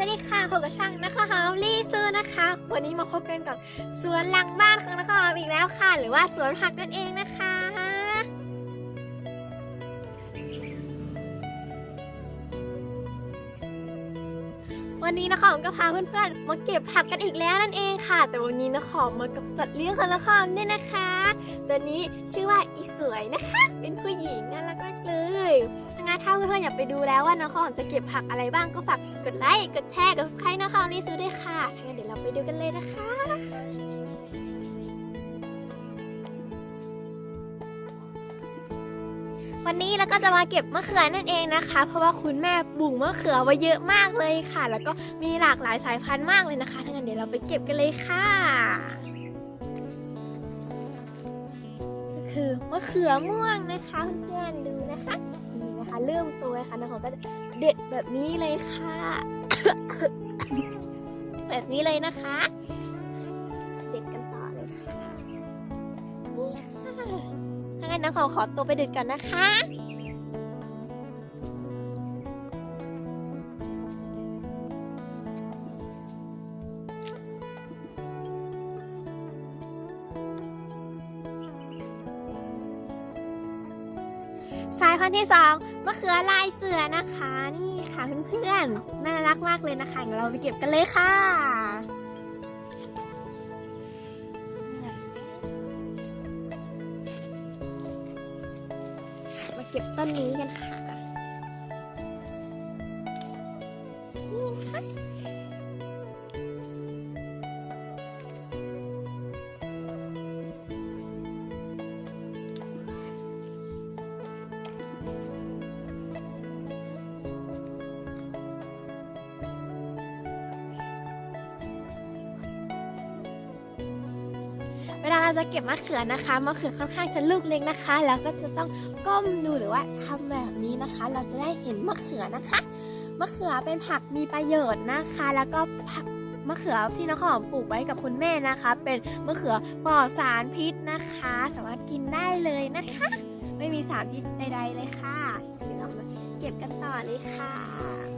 สวัสดีค่ะพบกับช่างนะคะฮาวลี่ซื้อนะคะ วันนี้มาพบกันกับสวนหลังบ้านของนะคะอีกแล้วค่ะ หรือว่าสวนผักนั่นเองนะคะ วันนี้นะคะผมก็พาเพื่อนๆมาเก็บผักกันอีกแล้วนั่นเองค่ะ แต่วันนี้นะคะมากับสัตว์เลี้ยงของนะคะเนี่ยนะคะ ตัวนี้ชื่อว่าอีสวยนะคะ เป็นผู้หญิงน่ารักมากเลย งั้นถ้าเพื่อนๆอยากไปดูแล้วว่าน้องข้าวหอมจะเก็บผักอะไรบ้างก็ฝากกดไลค์ กดแชร์ กด subscribe น้องข้าวหอมนี่ซื้อด้วยค่ะถ้างั้นเดี๋ยวเราไปดูกันเลยนะคะวันนี้เราก็จะมาเก็บมะเขือนั่นเองนะคะ เพราะว่าคุณแม่ปลูกมะเขือไว้เยอะมากเลยค่ะ แล้วก็มีหลากหลายสายพันธุ์มากเลยนะคะถ้างั้นเดี๋ยวเราไปเก็บกันเลยค่ะก็คือมะเขือม่วงนะคะเพื่อนๆดูนะคะ นะคะ เริ่มโตแล้วค่ะน้องขอมก็จะเด็ดแบบนี้เลยค่ะ แบบนี้เลยนะคะ เด็ดกันต่อเลยค่ะนี่ค่ะถ้างั้นน้องขอขอตัวไปเด็ดกันนะคะ สายพันธุ์ที่สองมะเขือลายเสือนะคะนี่ค่ะเพื่อนๆน่ารักมากเลยนะคะเดี๋ยวเราไปเก็บกันเลยค่ะมาเก็บต้นนี้กันค่ะ ลาเราจะเก็บมะเขือนะคะมะเขือค่อนข้างจะลูกเล็กนะคะ แล้วก็จะต้องก้มดูหรือว่าทำแบบนี้นะคะ เราจะได้เห็นมะเขือนะคะมะเขือเป็นผักมีประโยชน์นะคะ แล้วก็ผักมะเขือที่น้องหอมปลูกไว้กับคุณแม่นะคะ เป็นมะเขือปลอดสารพิษนะคะ สามารถกินได้เลยนะคะ ไม่มีสารพิษใดๆเลยค่ะเดี๋ยวเราเก็บกันต่อเลยค่ะ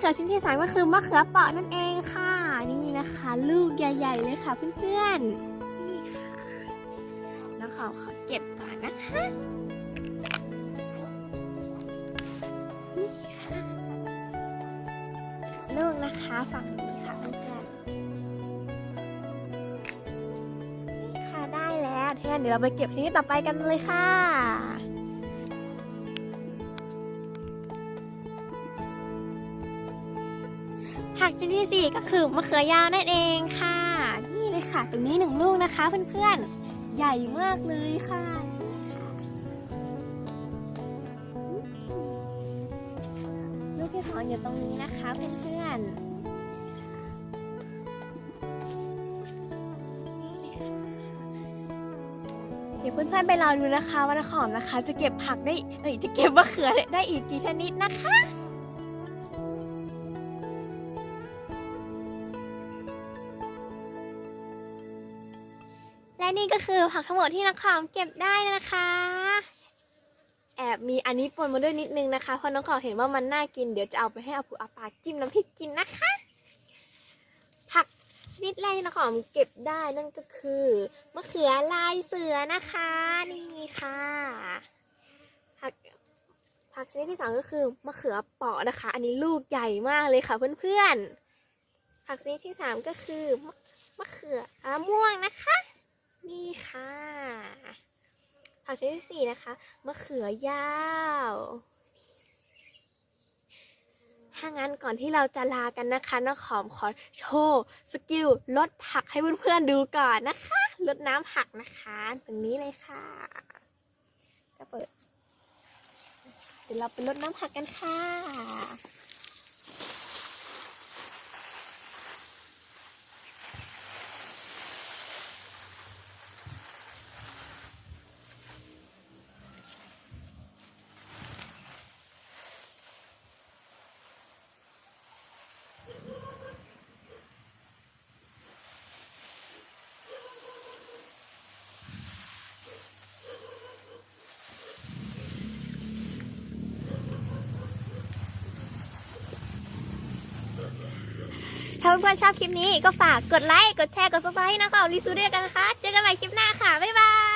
เขือชิ้นที่สามก็คือมะเขือเปราะนั่นเองค่ะนี่นะคะ ลูกใหญ่ ๆ เลยค่ะเพื่อนๆนี่ค่ะแล้วขอขอเก็บก่อนนะคะนี่ค่ะลูกนะคะฝั่งนี้ค่ะเพื่อนๆนี่ค่ะได้แล้วเพื่อนเดี๋ยวเราไปเก็บชิ้นต่อไปกันเลยค่ะ ผักชนิดที่สี่ก็คือมะเขือยาวนั่นเองค่ะ นี่เลยค่ะ ตรงนี้หนึ่งลูกนะคะเพื่อนๆ ใหญ่มากเลยค่ะลูกที่สองอยู่ตรงนี้นะคะเพื่อนๆเดี๋ยวเพื่อนๆไปรอดูนะคะว่าน้าหอมนะคะ จะเก็บผักได้เอ้ยจะเก็บมะเขือได้อีกกี่ชนิดนะคะ นี่ก็คือผักทั้งหมดที่นักข่าวเก็บได้นะคะ แอบมีอันนี้ปนมาด้วยนิดนึงนะคะ เพราะน้องข่าวเห็นว่ามันน่ากิน เดี๋ยวจะเอาไปให้อาปูอาปาจิ้มน้ำพริกกินนะคะ ผักชนิดแรกที่นักข่าวเก็บได้นั่นก็คือมะเขือลายเสือนะคะ นี่ค่ะ ผักผักชนิดที่สองก็คือมะเขือเปาะนะคะ อันนี้ลูกใหญ่มากเลยค่ะเพื่อนๆผักชนิดที่สามก็คือมะมะเขืออาม่วงนะคะ นี่ค่ะผักชนิดที่สี่นะคะมะเขือยาวถ้างั้นก่อนที่เราจะลากันนะคะน้องขอมขอโชว์สกิลลดผักให้เพื่อนๆดูก่อนนะคะลดน้ำผักนะคะตรงนี้เลยค่ะก็เปิดเดี๋ยวเราไปรดน้ำผักกันค่ะาเพื่อนๆชอบคลิปนี้ก็ฝากกดไลค์ กดแชร์ กดซับสไครต์นะคะลิซูด้วยกันนะคะ เจอกันใหม่คลิปหน้าค่ะ บ๊ายบาย